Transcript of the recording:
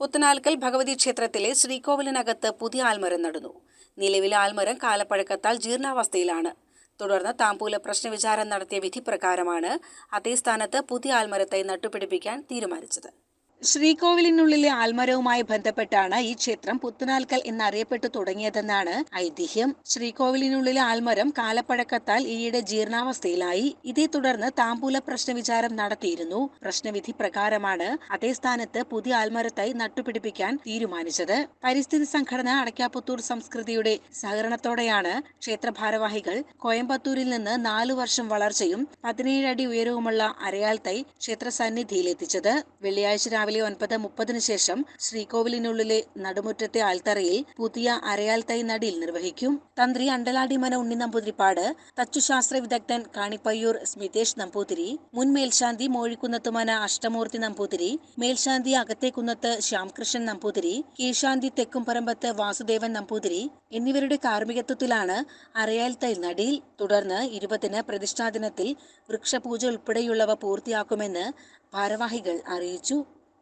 പുത്തനാൽക്കൽ ഭഗവതി ക്ഷേത്രത്തിലെ ശ്രീകോവിലിനകത്ത് പുതിയ ആൽമരം നടന്നു. നിലവിലെ ആൽമരം കാലപ്പഴക്കത്താൽ ജീർണാവസ്ഥയിലാണ്. തുടർന്ന് താമ്പൂല പ്രശ്നവിചാരം നടത്തിയ വിധിപ്രകാരമാണ് അതേ സ്ഥാനത്ത് പുതിയ ആൽമരത്തെ നട്ടുപിടിപ്പിക്കാൻ തീരുമാനിച്ചത്. ശ്രീകോവിലിനുള്ളിലെ ആൽമരവുമായി ബന്ധപ്പെട്ടാണ് ഈ ക്ഷേത്രം പുത്തനാൽക്കൽ എന്നറിയപ്പെട്ടു തുടങ്ങിയതെന്നാണ് ഐതിഹ്യം. ശ്രീകോവിലിനുള്ളിലെ ആൽമരം കാലപ്പഴക്കത്താൽ ഈയിടെ ജീർണാവസ്ഥയിലായി. ഇതേ തുടർന്ന് താമ്പൂല പ്രശ്ന വിചാരം നടത്തിയിരുന്നു. പ്രശ്നവിധി പ്രകാരമാണ് അതേ സ്ഥാനത്ത് പുതിയ ആൽമരത്തായി നട്ടുപിടിപ്പിക്കാൻ തീരുമാനിച്ചത്. പരിസ്ഥിതി സംഘടന അടയ്ക്കാപ്പുത്തൂർ സംസ്കൃതിയുടെ സഹകരണത്തോടെയാണ് ക്ഷേത്ര ഭാരവാഹികൾ കോയമ്പത്തൂരിൽ നിന്ന് നാലു വർഷം വളർച്ചയും പതിനേഴ് അടി ഉയരവുമുള്ള അരയാൽ തൈ ക്ഷേത്ര സന്നിധിയിൽ എത്തിച്ചത് വെള്ളിയാഴ്ച രാവിലെ ഒൻപത് മുപ്പതിനു ശേഷം ശ്രീകോവിലിനുള്ളിലെ നടുമുറ്റത്തെ ആൽത്തറയിൽ പുതിയ അരയാൽ തൈ നിർവഹിക്കും. തന്ത്രി അണ്ടലാടി മന ഉണ്ണി നമ്പൂതിരിപ്പാട് തച്ചുശാസ്ത്ര വിദഗ്ധൻ കാണിപ്പയ്യൂർ സ്മിതേഷ് നമ്പൂതിരി മുൻ മേൽശാന്തി മോഴിക്കുന്നത്തുമന അഷ്ടമൂർത്തി നമ്പൂതിരി മേൽശാന്തി അകത്തേക്കുന്നത്ത് ശ്യാംകൃഷ്ണൻ നമ്പൂതിരി കീഴ്ശാന്തി തെക്കുംപറമ്പത്ത് വാസുദേവൻ നമ്പൂതിരി എന്നിവരുടെ കാർമ്മികത്വത്തിലാണ് അരയാൽ തൈ നടിയിൽ തുടർന്ന് ഇരുപതിന് പ്രതിഷ്ഠാ ദിനത്തിൽ വൃക്ഷപൂജ ഉൾപ്പെടെയുള്ളവ പൂർത്തിയാക്കുമെന്ന് ഭാരവാഹികൾ അറിയിച്ചു.